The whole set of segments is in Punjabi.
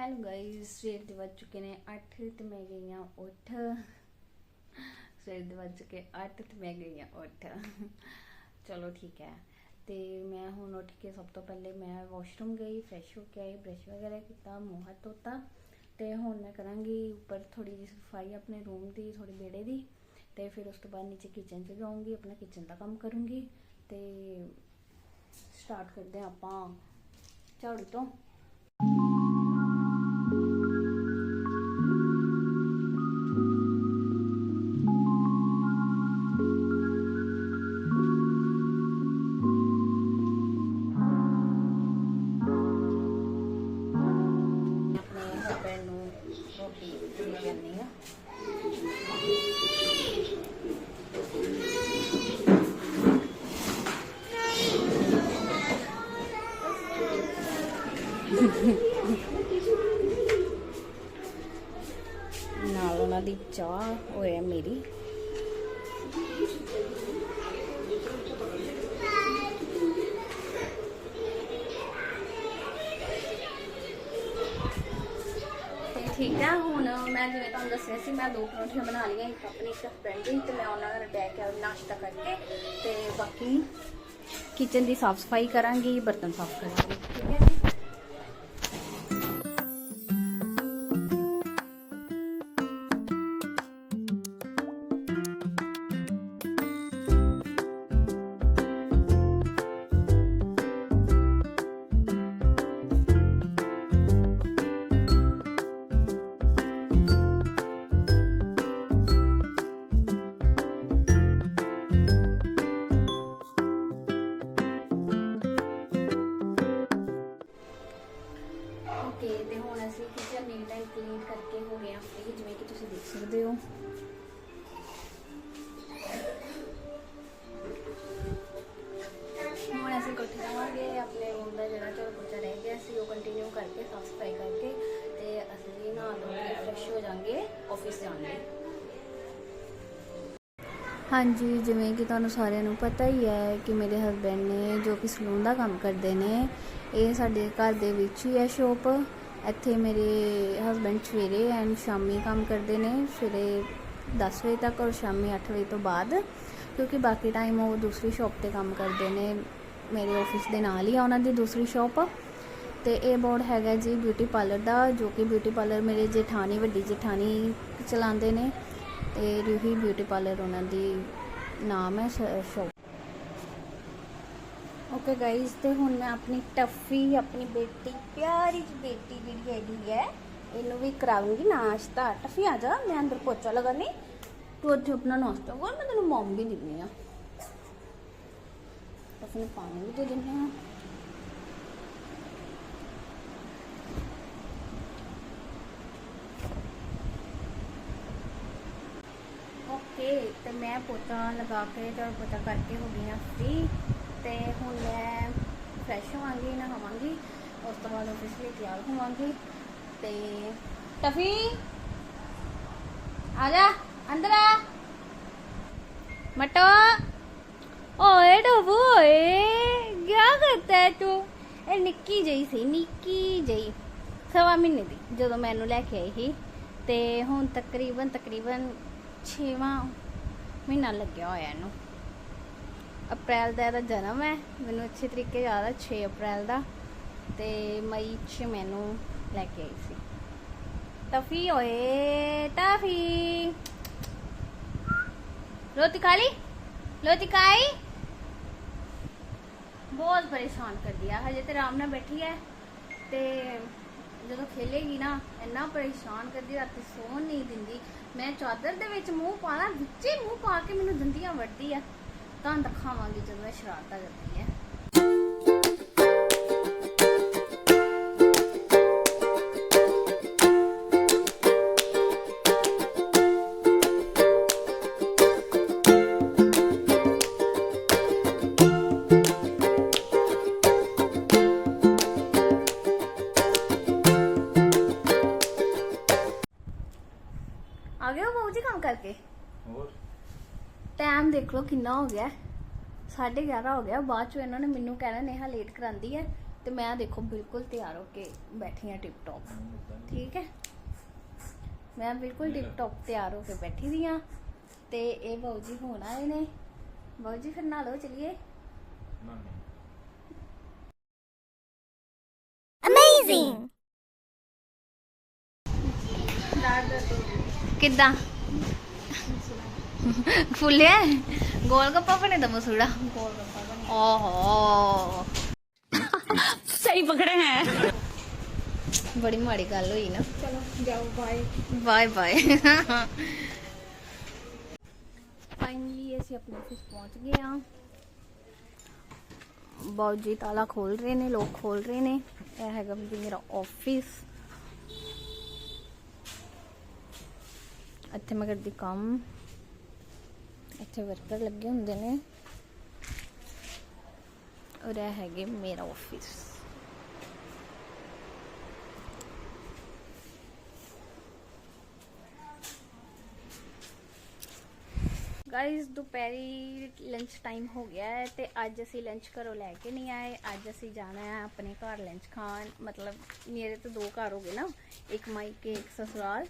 ਹੈਲੋ ਗਾਇਸ ਸਵੇਰ ਦੇ ਵੱਜ ਚੁੱਕੇ ਨੇ 8 ਤੇ ਮੈਂ ਗਈ ਹਾਂ ਉੱਠ। ਸਵੇਰ ਦੇ ਵੱਜ ਚੁੱਕੇ 8 ਤੇ ਮੈਂ ਗਈ ਹਾਂ ਉੱਠ। ਚਲੋ ਠੀਕ ਹੈ। ਤੇ ਮੈਂ ਹੁਣ ਉੱਠ ਕੇ ਸਭ ਤੋਂ ਪਹਿਲੇ ਮੈਂ ਵਾਸ਼ਰੂਮ ਗਈ ਫਰੈਸ਼ ਹੋ ਕੇ ਆਈ ਬ੍ਰਸ਼ ਵਗੈਰਾ ਕੀਤਾ ਮੂੰਹ ਹੱਥ ਧੋਤਾ। ਤੇ ਹੁਣ ਮੈਂ ਕਰਾਂਗੀ ਉੱਪਰ ਥੋੜੀ ਜਿਹੀ ਸਫ਼ਾਈ ਆਪਣੇ ਰੂਮ ਦੀ ਥੋੜੀ ਵਿਹੜੇ ਦੀ। ਤੇ ਫਿਰ ਉਸ ਤੋਂ ਬਾਅਦ ਨੀਚੇ ਕਿਚਨ 'ਚ ਜਾਊਂਗੀ, ਆਪਣਾ ਕਿਚਨ ਦਾ ਕੰਮ ਕਰੂੰਗੀ। ਤੇ ਸਟਾਰਟ ਕਰਦੇ ਹਾਂ ਆਪਾਂ ਝਾੜੂ ਤੋਂ। ਚਾਹ ਹੋਇਆ ਮੇਰੀ। ਠੀਕ ਹੈ ਹੁਣ ਮੈਂ ਜਿਵੇਂ ਤੁਹਾਨੂੰ ਦੱਸਿਆ ਸੀ, ਮੈਂ ਦੋ ਪਰੌਂਠੀਆਂ ਬਣਾ ਲਈਆਂ, ਇੱਕ ਆਪਣੀ, ਇੱਕ ਫਰੈਂਡ ਦੀ, ਤੇ ਮੈਂ ਉਹਨਾਂ ਨਾਲ ਬੈ ਕੇ ਨਾਸ਼ਤਾ ਕਰਕੇ, ਤੇ ਬਾਕੀ ਕਿਚਨ ਦੀ ਸਾਫ਼ ਸਫ਼ਾਈ ਕਰਾਂਗੀ, ਬਰਤਨ ਸਾਫ਼ ਕਰਾਂਗੀ, ਠੀਕ ਹੈ? ਅਸੀਂ ਕੋਠੇ ਜਾਵਾਂਗੇ ਆਪਣੇ ਰੂਮ ਦਾ ਜਿਹੜਾ ਝਾੜੂ ਪੋਚਾ ਰਹਿ ਗਿਆ ਸੀ ਉਹ ਕੰਟੀਨਿਊ ਕਰਕੇ ਸਾਫ਼ ਸਫ਼ਾਈ ਕਰਕੇ ਤੇ ਅਸੀਂ ਨਹਾ ਧੋ ਕੇ ਫਰੈਸ਼ ਹੋ ਜਾਾਂਗੇ ਆਫਿਸ ਜਾਾਂਗੇ ਹਾਂਜੀ, ਜਿਵੇਂ ਕਿ ਤੁਹਾਨੂੰ ਸਾਰਿਆਂ ਨੂੰ ਪਤਾ ਹੀ ਹੈ ਕਿ ਮੇਰੇ ਹਸਬੰਡ ਨੇ ਜੋ ਕਿ ਸਲੂਨ ਦਾ ਕੰਮ ਕਰਦੇ ਨੇ, ਇਹ ਸਾਡੇ ਘਰ ਦੇ ਵਿੱਚ ਹੀ ਹੈ ਸ਼ੋਪ ਇੱਥੇ ਮੇਰੇ ਹਸਬੰਡ ਸਵੇਰੇ ਐਂਡ ਸ਼ਾਮੀ ਕੰਮ ਕਰਦੇ ਨੇ, ਸਵੇਰੇ 10 ਵਜੇ ਤੱਕ ਔਰ ਸ਼ਾਮੀ 8 ਵਜੇ ਤੋਂ ਬਾਅਦ, ਕਿਉਂਕਿ ਬਾਕੀ ਟਾਈਮ ਉਹ ਦੂਸਰੀ ਸ਼ਾਪ ਤੇ ਕੰਮ ਕਰਦੇ ਨੇ। ਮੇਰੇ ਆਫਿਸ ਦੇ ਨਾਲ ਹੀ ਆ ਉਹਨਾਂ ਦੀ ਦੂਸਰੀ ਸ਼ਾਪ ਤੇ ਇਹ ਬੋਰਡ ਹੈਗਾ ਜੀ ਬਿਊਟੀ ਪਾਰਲਰ ਦਾ, ਜੋ ਕਿ ਬਿਊਟੀ ਪਾਰਲਰ ਮੇਰੇ ਜੇਠਾਣੀ, ਵੱਡੀ ਜੇਠਾਣੀ ਚਲਾਉਂਦੇ ਨੇ। ਤੇ ਰੂਹੀ ਬਿਊਟੀ ਪਾਰਲਰ ਉਹਨਾਂ ਦੀ ਨਾਮ ਹੈ ਸ਼ੋਪ ਓਕੇ ਗਾਇਜ਼ ਤੇ ਹੁਣ ਮੈਂ ਆਪਣੀ ਟੱਫੀ, ਆਪਣੀ ਬੇਟੀ, ਪਿਆਰੀ ਜਿਹੀ ਬੇਟੀ ਜਿਹੜੀ ਹੈਗੀ ਹੈ, ਇਹਨੂੰ ਵੀ ਕਰਾਉਂਗੀ ਨਾਸ਼ਤਾ। ਟੱਫੀ ਆ ਜਾ, ਮੈਂ ਅੰਦਰ ਪੋਚਾ ਲਗਾਣੀ ਤੂੰ ਉੱਥੇ ਆਪਣਾ ਨਾਸ਼ਤਾ ਕਰ ਮੈਂ ਤੈਨੂੰ ਮੌਮ ਵੀ ਦਿੰਨੀ ਆ। ਟੱਫੀ ਨੂੰ ਪਾਣੀ ਵੀ ਦੇ ਦਿੰਨੇ ਆ ਓਕੇ, ਤੇ ਮੈਂ ਪੋਚਾ ਲਗਾ ਕੇ ਤੇ ਪੋਚਾ ਕਰਕੇ ਹੋ ਗਈ ਹਾਂ ਫ੍ਰੀ ਤੇ ਹੁਣ ਮੈਂ ਫਰੈਸ਼ ਹੋਵਾਂਗੀ, ਨਹਾਵਾਂਗੀ, ਉਸ ਤੋਂ ਬਾਅਦ ਆਫਿਸ ਲਈ ਤਿਆਰ ਹੋਵਾਂਗੀ, ਤੇ ਟਫੀ, ਆ ਜਾ, ਅੰਦਰ ਆ। ਮਟੋ। ਓਏ ਡੋਬੂ ਓਏ ਕਰਤਾ ਹੈ ਤੂੰ ਇਹ ਨਿੱਕੀ ਜਿਹੀ ਸੀ ਨਿੱਕੀ ਜਿਹੀ ਸਵਾ ਮਹੀਨੇ ਦੀ ਜਦੋਂ ਮੈਨੂੰ ਲੈ ਕੇ ਆਈ ਸੀ ਤੇ ਹੁਣ ਤਕਰੀਬਨ ਤਕਰੀਬਨ 6ਵਾਂ ਮਹੀਨਾ ਲੱਗਿਆ ਹੋਇਆ ਇਹਨੂੰ ਅਪ੍ਰੈਲ ਦਾ ਇਹਦਾ ਜਨਮ ਹੈ ਮੈਨੂੰ ਅੱਛੇ ਤਰੀਕੇ ਯਾਦ ਹੈ 6 ਅਪ੍ਰੈਲ ਦਾ ਤੇ ਮਈ 'ਚ ਮੈਨੂੰ ਲੈ ਕੇ ਆਈ ਸੀ ਟਫੀ ਓਏ ਟਫੀ ਰੋਟੀ ਖਾ ਲਈ ਰੋਟੀ ਖਾਈ ਬਹੁਤ ਪਰੇਸ਼ਾਨ ਕਰਦੀ ਆ। ਹਜੇ ਤੇ ਆਰਾਮ ਨਾਲ ਬੈਠੀ ਹੈ ਤੇ ਜਦੋਂ ਖੇਲੇਗੀ ਨਾ, ਇੰਨਾ ਪਰੇਸ਼ਾਨ ਕਰਦੀ, ਰਾਤੀ ਸੌਣ ਨਹੀਂ ਦਿੰਦੀ। ਮੈਂ ਚਾਦਰ ਦੇ ਵਿੱਚ ਮੂੰਹ ਪਾਣਾ, ਵਿੱਚੇ ਮੂੰਹ ਪਾ ਕੇ ਮੈਨੂੰ ਦੰਦੀਆਂ ਵੱਢਦੀ ਆ। ਤੁਹਾਨੂੰ ਦਿਖਾਵਾਂਗੀ ਜਦੋਂ ਮੈਂ ਸ਼ਰਾਰਤਾਂ ਕਰਦੀ ਹੈ ਆ ਗਏ ਹੋ ਬਾਬੂ ਜੀ ਕੰਮ ਕਰਕੇ? ਹੋਰ? ਟਾਈਮ ਦੇਖ ਲਓ ਕਿੰਨਾ ਹੋ ਗਿਆ। 11:30 ਹੋ ਗਿਆ। ਬਾਅਦ ਚ ਇਹਨਾਂ ਨੇ ਮੈਨੂੰ ਕਹਿਣਾ ਨੇਹਾ ਲੇਟ ਕਰਾਂਦੀ ਹੈ। ਤੇ ਮੈਂ ਦੇਖੋ ਬਿਲਕੁਲ ਤਿਆਰ ਹੋ ਕੇ ਬੈਠੀ ਆ ਟਿਪ ਟੌਪ ਠੀਕ ਹੈ? ਮੈਂ ਬਿਲਕੁਲ ਟਿਪ ਟੌਪ ਤਿਆਰ ਹੋ ਕੇ ਬੈਠੀ ਦੀ ਆ ਤੇ ਇਹ ਬਾਊ ਜੀ ਹੁਣ ਆਏ ਨੇ। ਬਾਊ ਜੀ ਫਿਰ ਨਾਲ ਚਲਿਏ। ਕਿੱਦਾਂ ਫੁੱਲਿਆ ਗੋਲ ਗੱਪਾ ਬਣੇ ਦਾ ਮਸੂੜਾ ਗੋਲ ਗੱਪਾ ਬਣੇ ਓਹੋ सही पकड़े हैं ਬੜੀ ਮਾੜੀ ਗੱਲ ਹੋਈ ਨਾ चलो जाओ बाय ਬਾਏ ਬਾਏ ਫਾਈਨਲੀ ਅਸੀਂ ਆਪਣੇ ਆਫਿਸ ਪਹੁੰਚ ਗਏ ਆ ਬਾਊ ਜੀ ਤਾਲਾ ਖੋਲ ਰਹੇ ਨੇ ਲੋਕ ਖੋਲ ਰਹੇ ਨੇ ਇਹ ਹੈਗਾ ਜੀ ਮੇਰਾ ਆਫਿਸ ਇੱਥੇ ਮੈਂ ਕਰਦੀ ਕੰਮ। ਇੱਥੇ ਵਰਕਰ ਲੱਗੇ ਹੁੰਦੇ ਨੇ। ਔਰ ਇਹ ਹੈਗੇ ਮੇਰਾ ਆਫਿਸ ਗਾਇਸ ਦੁਪਹਿਰੀ ਲੰਚ ਟਾਈਮ ਹੋ ਗਿਆ ਹੈ ਤੇ ਅੱਜ ਅਸੀਂ ਲੰਚ ਘਰੋਂ ਲੈ ਕੇ ਨਹੀਂ ਆਏ। ਅੱਜ ਅਸੀਂ ਜਾਣਾ ਹੈ ਆਪਣੇ ਘਰ ਲੰਚ ਖਾਣ। ਮਤਲਬ ਮੇਰੇ ਤਾਂ ਦੋ ਘਰ ਹੋ ਗਏ ਨਾ। ਇੱਕ ਮਾਈਕੇ ਇੱਕ ਸਸੁਰਾਲ।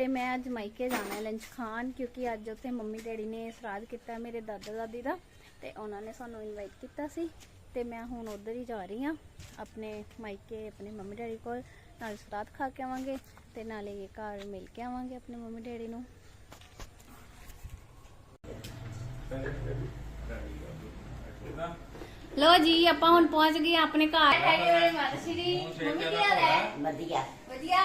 ਤੇ ਮੈਂ ਅੱਜ ਮਾਈਕੇ ਜਾਣਾ ਹੈ ਲੰਚ ਖਾਣ ਕਿਉਂਕਿ ਅੱਜ ਉੱਥੇ ਮੰਮੀ ਡੈਡੀ ਨੇ ਸਰਾਧ ਕੀਤਾ ਮੇਰੇ ਦਾਦਾ ਦਾਦੀ ਦਾ ਤੇ ਉਹਨਾਂ ਨੇ ਸਾਨੂੰ ਇਨਵਾਈਟ ਕੀਤਾ ਸੀ ਤੇ ਮੈਂ ਹੁਣ ਉਧਰ ਹੀ ਜਾ ਰਹੀ ਹਾਂ ਆਪਣੇ ਮਾਈਕੇ ਆਪਣੇ ਮੰਮੀ ਡੈਡੀ ਕੋਲ। ਨਾਲ ਸਰਾਧ ਖਾ ਕੇ ਆਵਾਂਗੇ ਤੇ ਨਾਲੇ ਘਰ ਮਿਲ ਕੇ ਆਵਾਂਗੇ ਆਪਣੇ ਮੰਮੀ ਡੈਡੀ ਨੂੰ। ਲੋ ਜੀ ਆਪਾਂ ਹੁਣ ਪਹੁੰਚ ਗਏ ਆਪਣੇ ਘਰ। ਹੈਗੇ ਮੇਰੇ ਮਾਤਾ ਸ਼੍ਰੀ ਮੰਮੀ ਕੀ ਹਾਲ ਹੈ? ਵਧੀਆ। ਵਧੀਆ।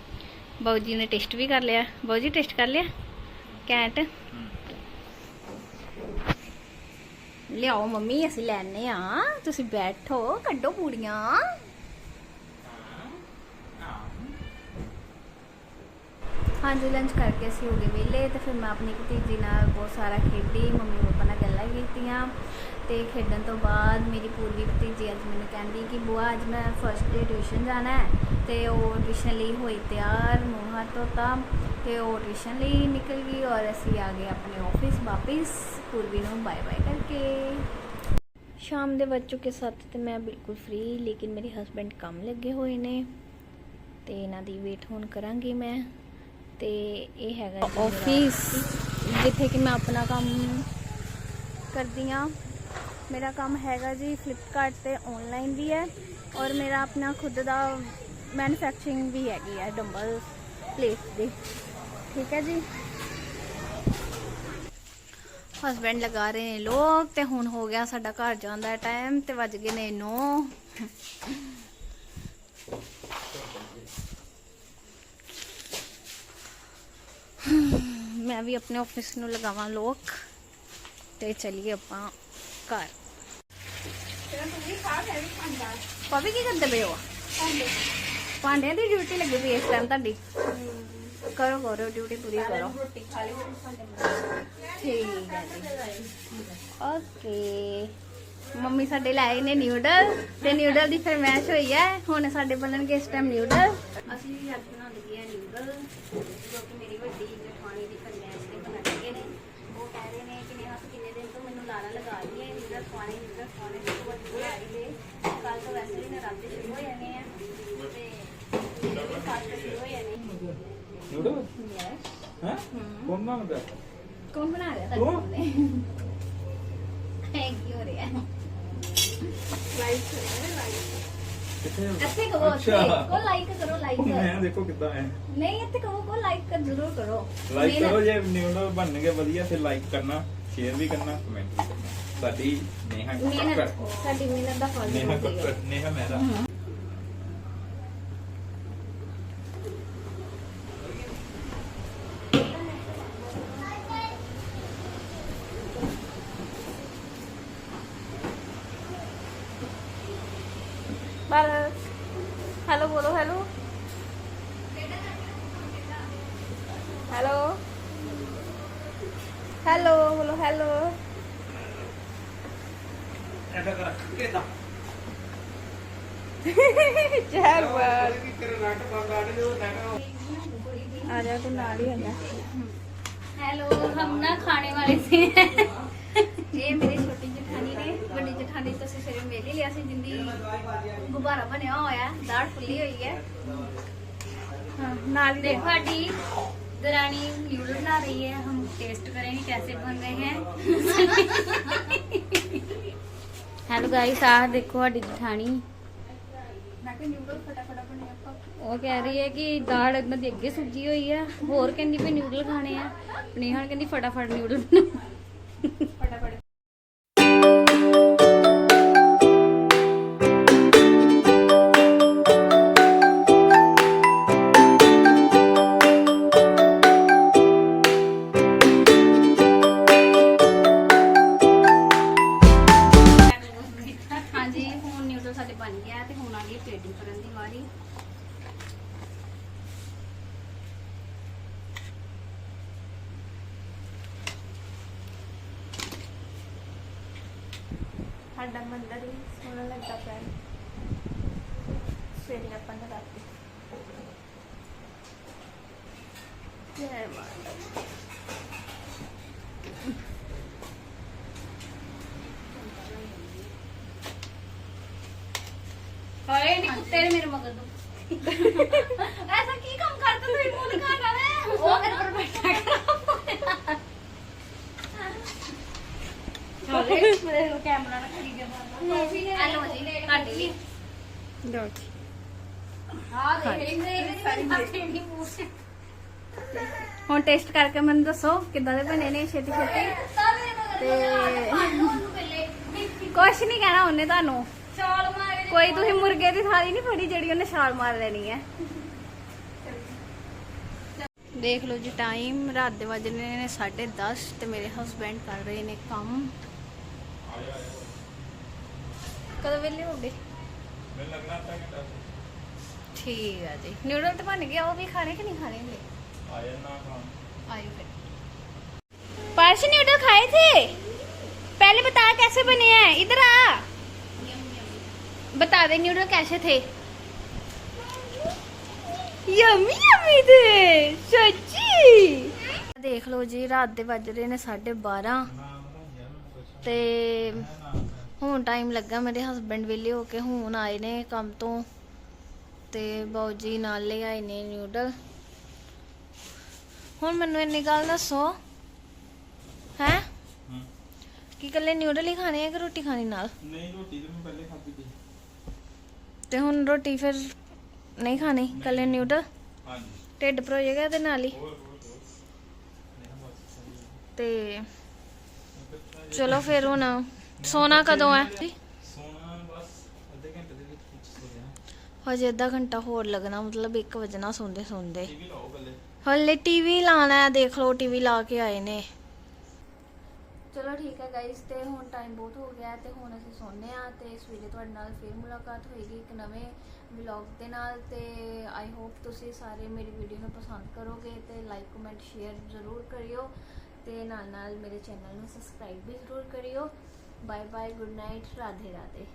ਬਾਊ ਜੀ ਨੇ ਟੇਸਟ ਵੀ ਕਰ ਲਿਆ। ਬਾਊ ਜੀ ਟੇਸਟ ਕਰ ਲਿਆ? ਕੈਂਟ? ਲਿਆਓ ਮੰਮੀ, ਅਸੀਂ ਲੈਣੇ ਆ ਤੁਸੀਂ ਬੈਠੋ, ਕੱਢੋ ਪੂੜੀਆਂ। ਹਾਂਜੀ ਲੰਚ ਕਰਕੇ ਅਸੀਂ ਹੋ ਗਏ ਵਿਹਲੇ ਤੇ ਫਿਰ ਮੈਂ ਆਪਣੀ ਭਤੀਜੀ ਨਾਲ ਬਹੁਤ ਸਾਰਾ ਖੇਡੀ, ਮੰਮੀ ਪਾਪਾ ਨਾਲ ਗੱਲਾਂ ਕੀਤੀਆਂ ਤੇ ਖੇਡਣ ਤੋਂ ਬਾਅਦ ਮੇਰੀ ਪੂਰੀ ਭਤੀਜੀ ਅੱਜ ਮੈਨੂੰ ਕਹਿੰਦੀ ਕਿ ਬੁਆ, ਅੱਜ ਮੈਂ ਫਸਟ ਡੇ ਟਿਊਸ਼ਨ ਜਾਣਾ ਹੈ ਤੇ ਉਹ ਟਿਊਸ਼ਨ ਲਈ ਹੋਈ ਤਿਆਰ, ਮੂੰਹ ਹੱਥ ਧੋਤਾ ਤੇ ਉਹ ਟਿਊਸ਼ਨ ਲਈ ਨਿਕਲ ਗਈ ਔਰ ਅਸੀਂ ਆ ਗਏ ਆਪਣੇ ਆਫਿਸ ਵਾਪਿਸ ਪੂਰਵੀ ਨੂੰ ਬਾਏ ਬਾਏ ਕਰਕੇ। ਸ਼ਾਮ ਦੇ ਵੱਜ ਚੁੱਕੇ 7 ਤੇ ਮੈਂ ਬਿਲਕੁਲ ਫ੍ਰੀ ਲੇਕਿਨ ਮੇਰੇ ਹਸਬੰਡ ਕੰਮ ਲੱਗੇ ਹੋਏ ਨੇ ਤੇ ਇਹਨਾਂ ਦੀ ਵੇਟ ਹੁਣ ਕਰਾਂਗੀ ਮੈਂ। ਤੇ ਇਹ ਹੈਗਾ ਆਫਿਸ ਜਿੱਥੇ ਕਿ ਮੈਂ ਆਪਣਾ ਕੰਮ ਕਰਦੀ ਆ ਮੇਰਾ ਕੰਮ ਹੈਗਾ ਜੀ ਫਲਿੱਪਕਾਰਟ ਤੇ ਆਨਲਾਈਨ ਵੀ ਹੈ ਔਰ ਮੇਰਾ ਆਪਣਾ ਖੁਦ ਦਾ ਮੈਨੂਫੈਕਚਰਿੰਗ ਵੀ ਹੈਗੀ ਹੈ ਡੰਬਲ ਪਲੇਟ ਦੀ। ਠੀਕ ਹੈ ਜੀ? ਹਸਬੈਂਡ ਲਗਾ ਰਹੇ ਨੇ ਲੋਕ ਤੇ ਹੁਣ ਹੋ ਗਿਆ ਸਾਡਾ ਘਰ ਜਾਣ ਦਾ ਟਾਈਮ ਤੇ ਵੱਜ ਗਏ ਨੇ 9 ਮੈਂ ਵੀ ਆਪਣੇ ਆਫਿਸ ਨੂੰ ਲਗਾਵਾਂ ਲੋਕ ਤੇ ਚਲੀਏ ਆਪਾਂ ਘਰ ਭਾਬੀ ਕੀ ਕਰਦੇ ਪਏ ਹੋ ਭਾਂਡਿਆਂ ਦੀ ਡਿਊਟੀ ਲੱਗੀ ਪਈ ਇਸ ਟਾਈਮ ਤੁਹਾਡੀ ਕਰੋ ਕਰੋ ਡਿਊਟੀ ਪੂਰੀ ਕਰੋ ਠੀਕ ਹੈ ਜੀ ਓਕੇ ਮੰਮੀ ਸਾਡੇ ਲਾਏ ਨੇ ਨਿਊਡਲ ਤੇ ਨਿਊਡਲ ਦੀ ਫਰਮਾਇਸ਼ ਹੋਈ ਹੈ ਹੁਣ ਸਾਡੇ ਬਣਨਗੇ ਇਸ ਟਾਈਮ ਨਿਊਡਲ ਅਸੀਂ ਅੱਜ ਲੱਗੇ ਆ ਨਿਊਡਲ ਜੋ ਕਿ ਮੇਰੀ ਵੱਡੀ ਜਠਾਣੀ ਦੀ ਫਰਮਾਇਸ਼ ਤੇ ਬਣਾ ਲੱਗੇ ਨੇ ਉਹ ਕਹਿ ਰਹੇ ਨੇ ਕਿ ਨੇਹਾ ਤੂੰ ਕਿੰਨੇ ਦਿਨ ਤੋਂ ਮੈਨੂੰ ਲਾਣਾ ਲਗਾ ਰਹੀ ਹੈ ਨਿਊਡਲ ਖਵਾਣੇ ਨਿਊਡਲ ਖਵਾਣੇ ਤੇ ਤੂੰ ਅੱਜ ਬਣਾ ਰਹੀ ਹੈ। ਕੱਲ ਤੋਂ ਵੈਸੇ ਵੀ ਨਰਾਤੇ ਸ਼ੁਰੂ ਹੋ ਜਾਣੇ ਆ। ਤੇ ਮੇਰੇ ਵੀ ਫਾਸਟ ਸ਼ੁਰੂ ਹੋ ਜਾਣੇ। ਨੂਡਲ? ਯੈਸ ਹੈ? ਕੌਣ ਬਣਾਉਂਦਾ ਕੌਣ ਬਣਾ ਰਿਹਾ? ਤੂੰ? ਤੁਹਾਡੇ ਹੈ ਕੀ ਹੋ ਰਿਹਾ। ਕਿੱਥੇ ਇੱਥੇ ਕਹੋ। ਕੋ ਲਾਈਕ ਕਰੋ ਲਾਈਕ ਉਹ ਮੈਂ ਦੇਖੋ ਕਿੱਦਾਂ ਹੈ। ਨਹੀਂ ਇੱਥੇ ਕਹੋ ਕੋ ਲਾਈਕ ਕਰ ਜ਼ਰੂਰ ਕਰੋ। ਲਾਈਕ ਕਰੋ ਜੇ ਨਿਊਡਲ ਬਣਨਗੇ ਵਧੀਆ ਫਿਰ ਲਾਈਕ ਕਰਨਾ। ਸ਼ੇਅਰ ਵੀ ਕਰਨਾ ਕਮੈਂਟ ਵੀ ਕਰਨਾ। ਸਾਡੀ ਨੇਹਾ ਮਿਹਨਤ ਕੱਕੜ ਸਾਡੀ ਮਿਹਨਤ ਦਾ ਫਲ ਨੇਹਾ ਕੱਕੜ ਨੇਹਾ ਮਹਿਰਾ। ਬਸ। ਹੈਲੋ ਬੋਲੋ ਹੈਲੋ ਹੈਲੋ ਬੋਲੋ ਹੈਲੋ ਐਡਾ ਕਰ ਕਿਦਾਂ ਚਾਰ ਵਾਰ ਤੇਰੇ ਨੱਟ ਬੰਦ ਆੜੇ ਦੇ ਉਹ ਨੱਟ ਆ ਜਾ ਤੂੰ ਨਾਲ ਹੀ ਆ ਜਾ हेलो हम ना खाने वाले थे ਇਹ ਮੇਰੀ ਛੋਟੀ ਜਠਾਣੀ ਨੇ ਵੱਡੀ ਜਠਾਣੀ ਤੋਂ ਅਸੀਂ ਸਵੇਰੇ ਮੇਲ ਹੀ ਲਿਆ ਸੀ ਜਿੰਦੀ ਗੁਬਾਰਾ ਬਣਿਆ ਹੋਇਆ ਹੈ, ਦਾੜ ਫੁੱਲੀ ਹੋਈ ਹੈ ਹਾਂ ਨਾਲ ਹੀ ਦੇਖੋ हमारी दरानी न्यूडल बना रही है हम टेस्ट करेंगे कैसे बन रहे हैं हेलो गाइस आ देखो साडी जठानी ਮੈਂ ਕਿ ਨਿਊਡਲ ਫਟਾਫਟ ਬਣੇ ਆਪਾਂ ਉਹ ਕਹਿ ਰਹੀ ਹੈ ਕਿ ਦਾਲ ਇਹਨਾਂ ਦੀ ਅੱਗੇ ਸੁੱਜੀ ਹੋਈ ਹੈ ਹੋਰ ਕਹਿੰਦੀ ਵੀ ਨਿਊਡਲ ਖਾਣੇ ਆ ਪਨੀਹਾਨ ਕਹਿੰਦੀ ਫਟਾਫਟ ਨਿਊਡਲ ਬਣਾਓ ਸਾਡਾ ਮੰਦਰ ਹੀ ਸੋਹਣਾ ਲੱਗਦਾ ਪਿਆ ਹੈ। ਸਵੇਰੇ ਆਪਾਂ ਨੇ ਰਾਤੀ ਜੈ ਮਾਤਾ ਹਾਏ ਨਹੀਂ ਕੁੱਤੇ ਨੇ ਮੇਰੇ ਮਗਰ ਤੋਂ ਐਸਾ ਕੀ ਕੰਮ ਕਰਦਾ ਤੂੰ? ਮੂੰਹ ਦਿਖਾਣਾ ਵੇ ਉਹ ਮੇਰੇ ਪਰ ਬੈਠਾ ਕਰ ਚਲੇ ਮੇਰੇ ਨੂੰ ਕੈਮਰਾ ਨਾ ਖੜੀ ਕੇ ਜੀ ਤੁਹਾਡੇ ਲਈ ਲਓ ਜੀ ਹਾਂ ਦੇਖ ਰਹੇ ਸਾਰੀ ਮੇਰੀ ਹੁਣ ਟੇਸਟ ਕਰਕੇ ਮੈਨੂੰ ਦੱਸੋ ਕਿੱਦਾਂ ਦੇ ਬਣੇ ਨੇ ਛੇਤੀ ਛੇਤੀ। ਤੇ- ਕੁਛ ਨਹੀਂ ਕਹਿਣਾ ਉਹਨੇ ਤੁਹਾਨੂੰ। ਛਾਲ ਮਾਰੇ ਕੋਈ ਤੁਸੀਂ ਮੁਰਗੇ ਦੀ ਥਾਲੀ ਨਹੀਂ ਫੜੀ ਜਿਹੜੀ ਉਹਨੇ ਛਾਲ ਮਾਰ ਲੈਣੀ ਹੈ। ਦੇਖ ਲਓ ਜੀ ਟਾਈਮ ਰਾਤ ਦੇ ਵੱਜਣੇ ਨੇ 10:30 ਤੇ ਮੇਰੇ ਹਸਬੰਡ ਕਰ ਰਹੇ ਨੇ ਕੰਮ। ਕਦੋਂ ਵੇਲੇ ਹੋ ਗਏ ਮੈਨੂੰ ਲੱਗਣਾ ਤਾਂ ਕਿ ਠੀਕ ਹੈ ਜੀ ਨਿਊਡਲ ਤਾਂ ਬਣ ਗਿਆ ਉਹ ਵੀ ਖਾਣੇ ਕਿ ਨਹੀਂ ਖਾਣੇ ਹਲੇ ਆ ਜਾਣਾ ਖਾਣ आयु फिर पार्श न्यूडल खाए थे पहले बता कैसे बने हैं इधर आ बता दे न्यूडल कैसे थे यम्मी यम्मी थे सच्ची ਦੇਖ ਲਓ ਜੀ ਰਾਤ ਦੇ ਵੱਜ ਰਹੇ ਨੇ 12:30 ਤੇ ਹੁਣ ਟਾਈਮ ਲੱਗਾ ਮੇਰੇ ਹਸਬੰਡ ਵੇਲੇ ਹੋ ਕੇ ਹੁਣ ਆਏ ਨੇ ਕੰਮ ਤੋਂ ਤੇ ਬਾਊ ਜੀ ਨਾਲ ਲੈ ਆਏ ਨੇ ਨਿਊਡਲ ਹੁਣ ਮੈਨੂੰ ਇੰਨੀ ਗੱਲ ਦੱਸੋ ਹੈ? ਕੀ ਇਕੱਲੇ ਨਿਊਡਲ ਹੀ ਖਾਣੇ ਆ ਕਿ ਰੋਟੀ ਖਾਣੀ ਨਾਲ? ਨਹੀਂ ਰੋਟੀ ਤੇ ਮੈਂ ਪਹਿਲੇ ਖਾਧੀ ਸੀ। ਤੇ ਹੁਣ ਰੋਟੀ ਫਿਰ ਨਹੀਂ ਖਾਣੀ ਇਕੱਲੇ ਨਿਊਡਲ ਹਾਂਜੀ। ਢਿੱਡ ਭਰ ਜਾਏਗਾ ਇਹਦੇ ਨਾਲ ਹੀ? ਤੇ ਚਲੋ ਫਿਰ ਹੁਣ ਸੋਨਾ ਕਦੋਂ ਹੈ? ਸੋਨਾ ਬਸ ਅੱਧੇ ਘੰਟੇ ਦੇ ਵਿੱਚ ਵਿੱਚ ਸੋ ਜਾਣਾ ਹਜੇ ਅੱਧਾ ਘੰਟਾ ਹੋਰ ਲੱਗਣਾ ਮਤਲਬ 1 ਵਜਣਾ ਸੌਂਦੇ ਸੌਂਦੇ। ਟੀਵੀ ਲਾਓ ਪਹਿਲੇ। ਹਲੇ ਟੀਵੀ ਲਾਣਾ ਹੈ ਦੇਖ ਲਓ ਟੀਵੀ ਲਾ ਕੇ ਆਏ ਨੇ। ਚਲੋ ਠੀਕ ਹੈ ਗਾਇਸ ਤੇ ਹੁਣ ਟਾਈਮ ਬਹੁਤ ਹੋ ਗਿਆ ਤੇ ਹੁਣ ਅਸੀਂ ਸੌਂਦੇ ਆ ਤੇ ਸਵੇਰੇ ਤੁਹਾਡੇ ਨਾਲ ਫਿਰ ਮੁਲਾਕਾਤ ਹੋਏਗੀ ਇੱਕ ਨਵੇਂ ਵਲੌਗ ਦੇ ਨਾਲ ਤੇ ਆਈ ਹੋਪ ਤੁਸੀਂ ਸਾਰੇ ਮੇਰੀ ਵੀਡੀਓ ਨੂੰ ਪਸੰਦ ਕਰੋਗੇ ਤੇ ਲਾਈਕ ਕਮੈਂਟ ਸ਼ੇਅਰ ਜ਼ਰੂਰ ਕਰਿਓ ਤੇ ਨਾਲ ਨਾਲ ਮੇਰੇ ਚੈਨਲ ਨੂੰ ਸਬਸਕ੍ਰਾਈਬ ਵੀ ਜ਼ਰੂਰ ਕਰਿਓ। Bye bye good night Radhe Radhe